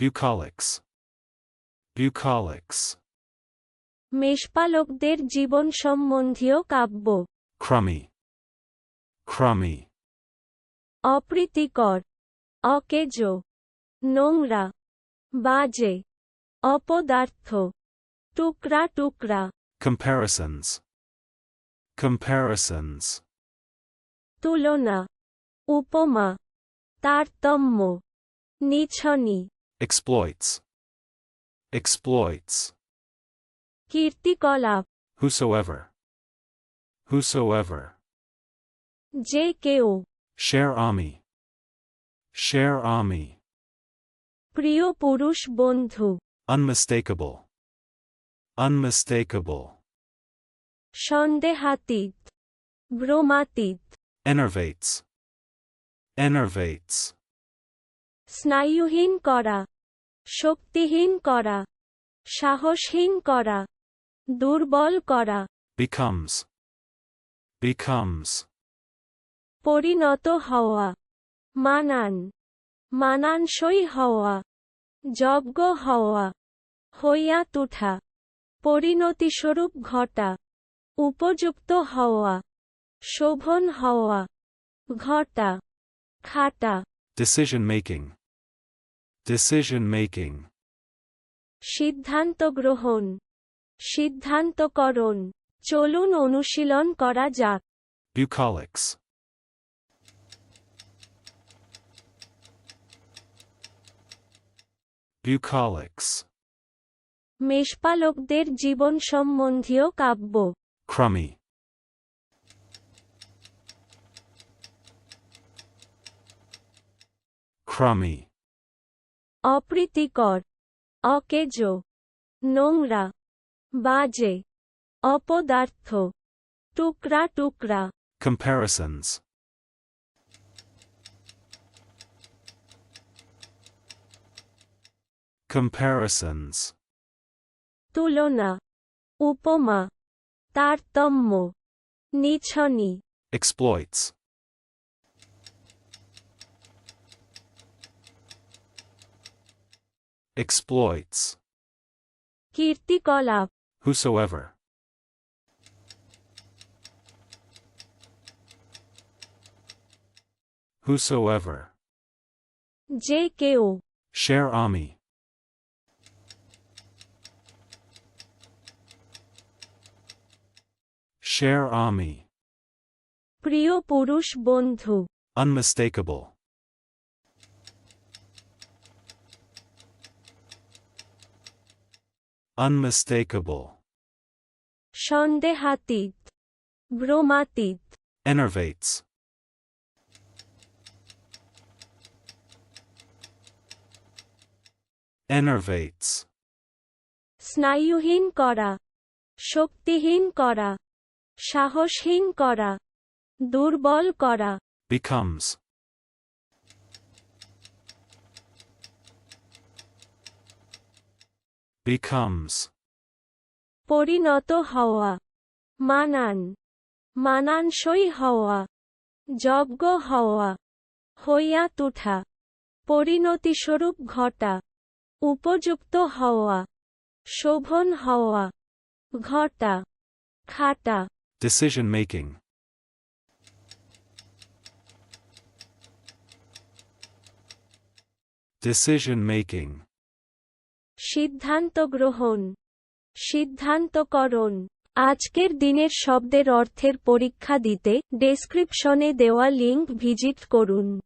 Bucolics. Bucolics. মেষপালকদের জীবন সম্বন্ধীয় কাব্য Crummy. Crummy. অপ্রীতিকর অকেজ নোংরা বাজে অপদার্থ টুকরা টুকরা Comparisons. Comparisons. তুলনা উপমা তারতম্য নিছনি Exploits. Exploits. কীর্তিকলাপ Whosoever. Whosoever. যে কেউ Share army. Share army. প্রিয় পুরুষ বন্ধু Unmistakable. Unmistakable. সন্দেহাতীত ভ্রমাতীত Enervates. Enervates. স্নায়ুহীন করা শক্তিহীন করা সাহসহীন করা দুর্বল করা Becomes. Becomes. পরিণত হওয়া মানান মানানসই হওয়া যজ্ঞ হওয়া হইয়া তুঠা পরিণতিস্বরূপ ঘটা উপযুক্ত হওয়া শোভন হওয়া ঘটা খাটা Decision making. Decision making. সিদ্ধান্ত গ্রহণ সিদ্ধান্তকরণ চলুন অনুশীলন করা যাক Bucolics. Bucolics. মেষপালকদের জীবন সম্বন্ধীয় কাব্য Crummy. Crummy. অপ্রীতিকর অকেজ নোংরা বাজে অপদার্থ টুকরা টুকরা Comparisons. Comparisons. তুলনা উপমা তারতম্য নিছনি Exploits. Exploits. কীর্তিকলাপ Whosoever. Whosoever. যে কেউ Share army. Share army. প্রিয় পুরুষ বন্ধু Unmistakable. Unmistakable. সন্দেহাতীত ভ্রমাতীত Enervates. Enervates. স্নায়ুহীন করা শক্তিহীন করা সাহসহীন করা দুর্বল করা Becomes. Becomes. পরিণত হওয়া। মানান। মানানসই হওয়া। যজ্ঞ হওয়া। হইয়া তুঠা। পরিণতিস্বরূপ ঘটা। উপযুক্ত হওয়া। শোভন হওয়া। ঘটা। খাটা। Decision making. Decision making. সিদ্ধান্ত গ্রহণ সিদ্ধান্তকরণ। আজকের দিনের শব্দের অর্থের পরীক্ষা দিতে ডেসক্রিপশনে দেওয়া লিঙ্ক ভিজিট করুন।